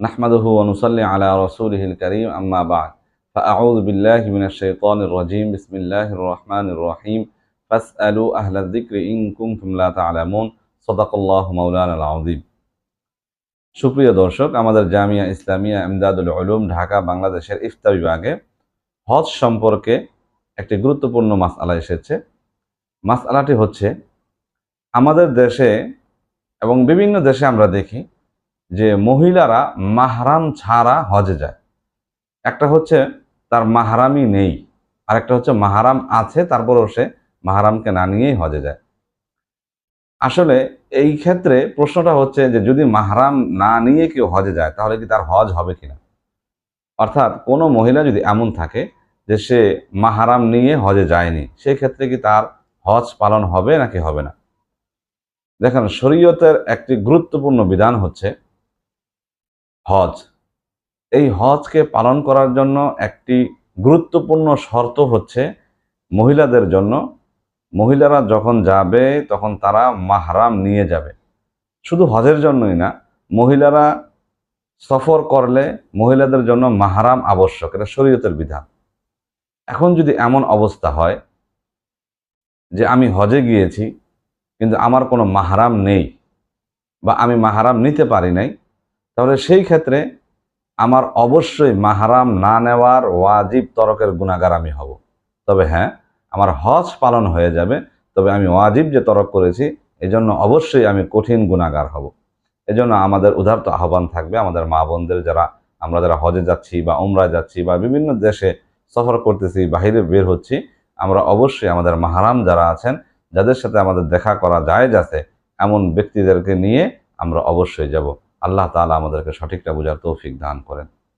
نحمده ونصلي على رسوله الكريم أما بعد فأعوذ بالله من الشيطان الرجيم بسم الله الرحمن الرحيم فاسألوا أهل الذكر إن كنتم لا تعلمون صدق الله مولانا العظيم সুপ্রিয় দর্শক আমাদের জামিয়া ইসলামিয়া ইমদাদুল উলুম ঢাকা বাংলাদেশের ইফতা বিভাগে হজ সম্পর্কে একটি গুরুত্বপূর্ণ মাসআলা এসেছে মাসআলাটি হচ্ছে আমাদের দেশে এবং বিভিন্ন দেশে আমরা দেখি যে মহিলারা মাহরাম ছাড়া হজে যায়। একটা হচ্ছে তার মাহারামই নেই আর একটা হচ্ছে মাহারাম আছে, তারপরেও সে মাহারামকে না নিয়েই হজে যায়। আসলে এই ক্ষেত্রে প্রশ্নটা হচ্ছে যে যদি মাহারাম না নিয়ে কেউ হজে যায়, তাহলে কি তার হজ হবে কিনা? অর্থাৎ কোনো মহিলা যদি এমন থাকে যে সে মাহারাম নিয়ে হজে যায়নি সেই ক্ষেত্রে কি তার হজ পালন হবে নাকি হবে না? দেখেন, শরীয়তের একটি গুরুত্বপূর্ণ বিধান হচ্ছে হজ। এই হজকে পালন করার জন্য একটি গুরুত্বপূর্ণ শর্ত হচ্ছে মহিলাদের জন্য। মহিলারা যখন যাবে, তখন তারা মাহরাম নিয়ে যাবে। শুধু হজের জন্যই না, মহিলারা সফর করলে মহিলাদের জন্য মাহারাম আবশ্যক, এটা শরীয়তের বিধান। এখন যদি এমন অবস্থা হয় যে আমি হজে গিয়েছি, কিন্তু আমার কোনো মাহারাম নেই বা আমি মাহারাম নিতে পারি নাই তাহলে সেই ক্ষেত্রে আমার অবশ্যই মাহারাম না নেওয়ার ওয়াজিব তরকের গুণাগার আমি হব। তবে হ্যাঁ আমার হজ পালন হয়ে যাবে, তবে আমি ওয়াজিব যে তরক করেছি, এজন্য অবশ্যই আমি কঠিন গুণাগার হব। এজন্য আমাদের উদারত আহ্বান থাকবে, আমাদের মা বোনদের যারা, আমরা যারা হজে যাচ্ছি বা উমরায় যাচ্ছি বা বিভিন্ন দেশে সফর করতেছি, বাহিরে বের হচ্ছি, আমরা অবশ্যই আমাদের মাহারাম যারা আছেন, যাদের সাথে আমাদের দেখা করা যায় আছে এমন ব্যক্তিদেরকে নিয়ে আমরা অবশ্যই যাব। আল্লাহ তালা আমাদেরকে সঠিকটা বোঝার তৌফিক দান করেন।